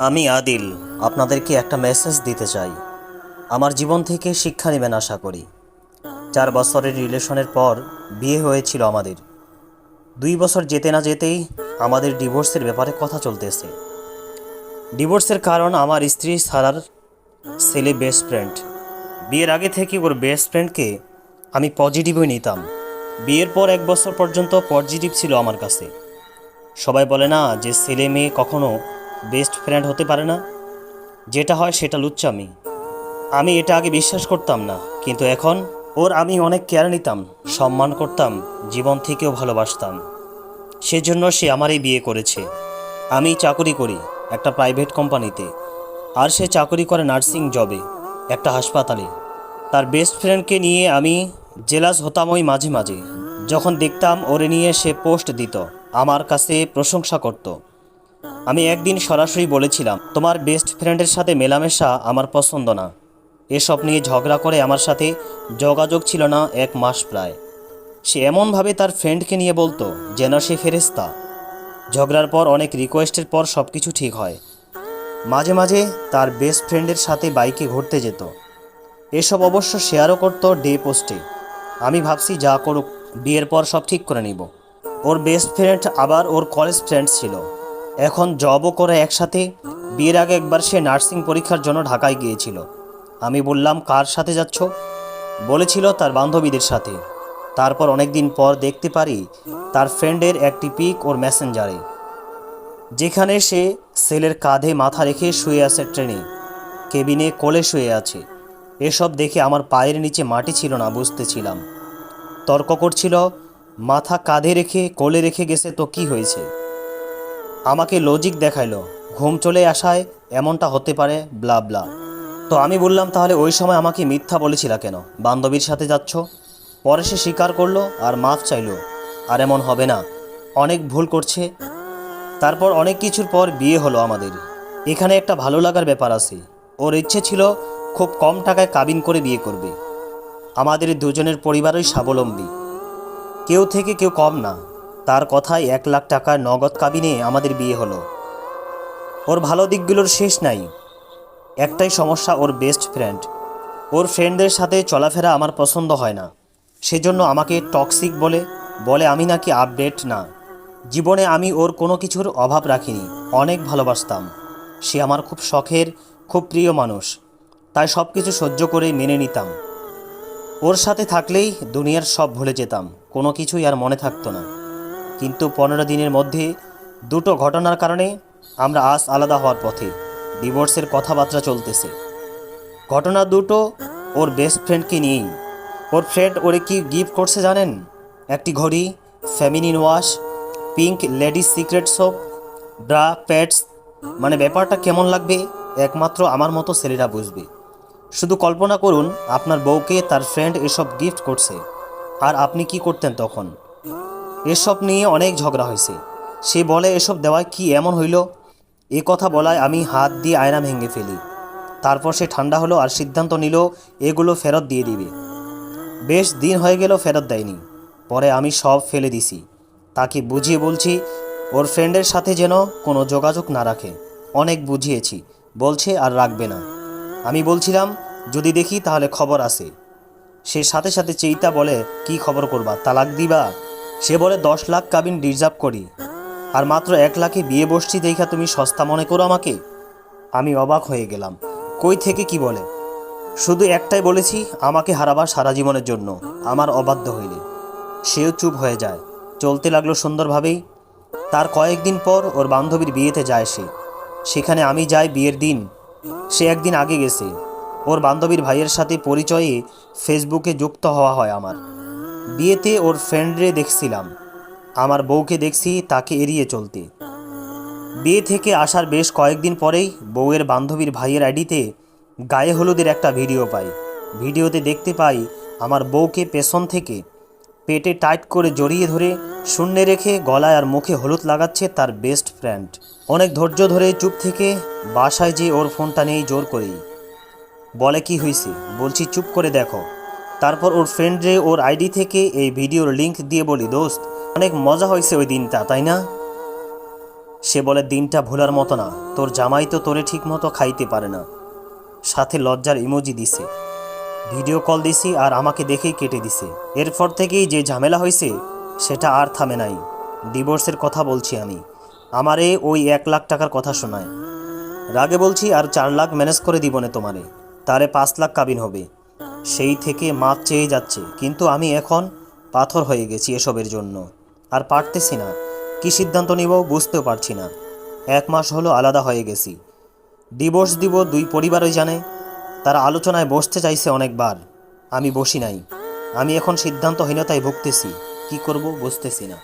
আমি আদিল, আপনাদেরকে একটা মেসেজ দিতে চাই। আমার জীবন থেকে শিক্ষা নেবেন আশা করি। চার বছরের রিলেশনের পর বিয়ে হয়েছিল আমাদের। দুই বছর যেতে না যেতেই আমাদের ডিভোর্সের ব্যাপারে কথা চলতেছে। ডিভোর্সের কারণ আমার স্ত্রী সারার ছেলে বেস্ট ফ্রেন্ড বিয়ের আগে থেকে ওর বেস্ট ফ্রেন্ডকে আমি পজিটিভই নিতাম। বিয়ের পর এক বছর পর্যন্ত পজিটিভ ছিল আমার কাছে। সবাই বলে না যে ছেলে মেয়ে কখনো বেস্ট ফ্রেন্ড হতে পারে না। যেটা হয় সেটা লুচ্চামি। আমি এটা আগে বিশ্বাস করতাম না, কিন্তু এখন ওর আমি অনেক কেয়ার নিতাম, সম্মান করতাম, জীবন থেকেও ভালোবাসতাম। সেজন্য সে আমারই বিয়ে করেছে। আমি চাকরি করি একটা প্রাইভেট কোম্পানিতে আর সে চাকরি করে নার্সিং জবে একটা হাসপাতালে। তার বেস্ট ফ্রেন্ডকে নিয়ে আমি জেলাস হতাম ওই মাঝে মাঝে। যখন দেখতাম ওরে নিয়ে সে পোস্ট দিত, আমার কাছে প্রশংসা করত। আমি একদিন সরাসরি বলেছিলাম, তোমার বেস্ট ফ্রেন্ডের সাথে মেলামেশা আমার পছন্দ না। এসব নিয়ে ঝগড়া করে আমার সাথে যোগাযোগ ছিল না এক মাস প্রায়। সে এমনভাবে তার ফ্রেন্ডকে নিয়ে বলতো, যেন সে ফেরেস্তা ঝগড়ার পর অনেক রিকোয়েস্টের পর সব কিছু ঠিক হয়। মাঝে মাঝে তার বেস্ট ফ্রেন্ডের সাথে বাইকে ঘুরতে যেত। এসব অবশ্য শেয়ারও করতো ডে পোস্টে আমি ভাবছি যা করুক, বিয়ের পর সব ঠিক করে নিব। ওর বেস্ট ফ্রেন্ড আবার ওর কলেজ ফ্রেন্ড ছিল। এখন জবও করে একসাথে। বিয়ের আগে একবার সে নার্সিং পরীক্ষার জন্য ঢাকায় গিয়েছিল। আমি বললাম, কার সাথে যাচ্ছ? বলেছিল তার বান্ধবীদের সাথে। তারপর অনেক দিন পর দেখতে পারি তার ফ্রেন্ডের একটি পিক ওর মেসেঞ্জারে, যেখানে সে সেলের কাঁধে মাথা রেখে শুয়ে আছে ট্রেনে, কেবিনে কোলে শুয়ে আছে। এসব দেখে আমার পায়ের নিচে মাটি ছিল না, বুঝতেছিলাম। তর্ক করছিল, মাথা কাঁধে রেখে কোলে রেখে গেছে তো কি হয়েছে? আমাকে লজিক দেখাইলো, ঘুম চলে আসায় এমনটা হতে পারে ব্লা ব্লা তো আমি বললাম, তাহলে ওই সময় আমাকে মিথ্যা বলেছিলা কেন? বান্ধবীর সাথে যাচ্ছ? পরে সে স্বীকার করল আর মাফ চাইলো, আর এমন হবে না। অনেক ভুল করছে। তারপর অনেক কিছুর পর বিয়ে হলো আমাদের। এখানে একটা ভালো লাগার ব্যাপার আছে। ওর ইচ্ছে ছিল খুব কম টাকায় কাবিন করে বিয়ে করবে। আমাদের দুজনের পরিবারই স্বাবলম্বী। কেউ থেকে কেউ কম না। তার কথায় এক লাখ টাকার নগদ কাবিনে আমাদের বিয়ে হলো। ওর ভালো দিকগুলোর শেষ নাই। একটাই সমস্যা, ওর বেস্ট ফ্রেন্ড ওর ফ্রেন্ডদের সাথে চলাফেরা আমার পছন্দ হয় না। সেজন্য আমাকে টক্সিক বলে বলে আমি নাকি আপডেট না। জীবনে আমি ওর কোনো কিছুর অভাব রাখিনি, অনেক ভালোবাসতাম। সে আমার খুব শখের, খুব প্রিয় মানুষ। তাই সব কিছু সহ্য করে মেনে নিতাম। ওর সাথে থাকলেই দুনিয়ার সব ভুলে যেতাম, কোনো কিছুই আর মনে থাকতো না। কিন্তু পনেরো দিনের মধ্যে দুটো ঘটনার কারণে আমরা আজ আলাদা হওয়ার পথে। ডিভোর্সের কথাবার্তা চলতেছে। ঘটনা দুটো ওর বেস্ট ফ্রেন্ডকে নিয়েই। ওর ফ্রেন্ড ওরে কি গিফট করছে জানেন? একটি ঘড়ি feminine wash pink ladies secret soap bra pads মানে ব্যাপারটা কেমন লাগবে? একমাত্র আমার মতো ছেলেরা বুঝবে। শুধু কল্পনা করুন, আপনার বউকে তার ফ্রেন্ড এসব গিফট করছে। আর আপনি কি করতেন তখন? এসব নিয়ে অনেক ঝগড়া হয়েছে। সে বলে, এসব দেওয়ায় কি এমন হইল? এ কথা বলায় আমি হাত দিয়ে আয়না ভেঙে ফেলি। তারপর সে ঠান্ডা হলো আর সিদ্ধান্ত নিল, এগুলো ফেরত দিয়ে দিবে। বেশ, দিন হয়ে গেল, ফেরত দেয়নি। পরে আমি সব ফেলে দিছি। তাকে বুঝিয়ে বলছি, ওর ফ্রেন্ডের সাথে যেন কোনো যোগাযোগ না রাখে। অনেক বুঝিয়েছি। বলছে, আর রাখবে না। আমি বলছিলাম, যদি দেখি তাহলে খবর আছে। সে সাথে সাথে চেইতা বলে, কি খবর করবা? তালাক দিবা? সে বলে, দশ লাখ কাবিন রিজার্ভ করি। আর মাত্র এক লাখে বিয়ে বসছি দেখা তুমি সস্তা মনে করো আমাকে? আমি অবাক হয়ে গেলাম। কই থেকে কি বলে? শুধু একটাই বলেছি, আমাকে হারাবার সারা জীবনের জন্য। আমার অবাধ্য হইলে। সেও চুপ হয়ে যায়। চলতে লাগল সুন্দরভাবেই। তার কয়েকদিন পর ওর বান্ধবীর বিয়েতে যায় সে। সেখানে আমি যাই বিয়ের দিন। সে একদিন আগে গেছে। ওর বান্ধবীর ভাইয়ের সাথে পরিচয়ে ফেসবুকে যুক্ত হওয়া হয় আমার। বিয়েতে ওর ফ্রেন্ডরে দেখছিলাম। আমার বউকে দেখছি, তাকে এড়িয়ে চলতে। বিয়ে থেকে আসার বেশ কয়েকদিন পরেই বউয়ের বান্ধবীর ভাইয়ের আইডিতে গায়ে হলুদের একটা ভিডিও পাই। ভিডিওতে দেখতে পাই, আমার বউকে পেছন থেকে পেটে টাইট করে জড়িয়ে ধরে শূন্যে রেখে গলায় আর মুখে হলুদ লাগাচ্ছে তার বেস্ট ফ্রেন্ড। অনেক ধৈর্য ধরে চুপ থেকে বাসায় যে ওর ফোনটা নেই জোর করেই। বলে, কি হয়েছে বলছি, চুপ করে দেখো। তারপর ওর ফ্রেন্ড ফ্রেন্ডরে ওর আইডি থেকে এই ভিডিওর লিংক দিয়ে বলি, দোস্ত, অনেক মজা হয়েছে ওই দিনটা, তাই না? সে বলে, দিনটা ভোলার মতো না, তোর জামাই তো তোরে ঠিক মতো খাইতে পারে না। সাথে লজ্জার ইমোজি দিছে। ভিডিও কল দিছি আর আমাকে দেখেই কেটে দিছে। এরপর থেকেই যে ঝামেলা হয়েছে, সেটা আর থামে নাই। ডিভোর্সের কথা বলছি আমি। আমারে ওই এক লাখ টাকার কথা শোনায়। রাগে বলছি, আর চার লাখ ম্যানেজ করে দিব না তোমারে। তারে পাঁচ লাখ কাবিন হবে। সেই থেকে মাপ চেয়ে যাচ্ছে। কিন্তু আমি এখন পাথর হয়ে গেছি এসবের জন্য। আর পারতেছি না। কি সিদ্ধান্ত নিব বুঝতেও পারছি না। এক মাস হলো আলাদা হয়ে গেছি। ডিভোর্স দিব দুই পরিবারই জানে। তারা আলোচনায় বসতে চাইছে অনেকবার। আমি বসি নাই। আমি এখন সিদ্ধান্তহীনতায় ভুগতেছি। কি করব বুঝতেছি না।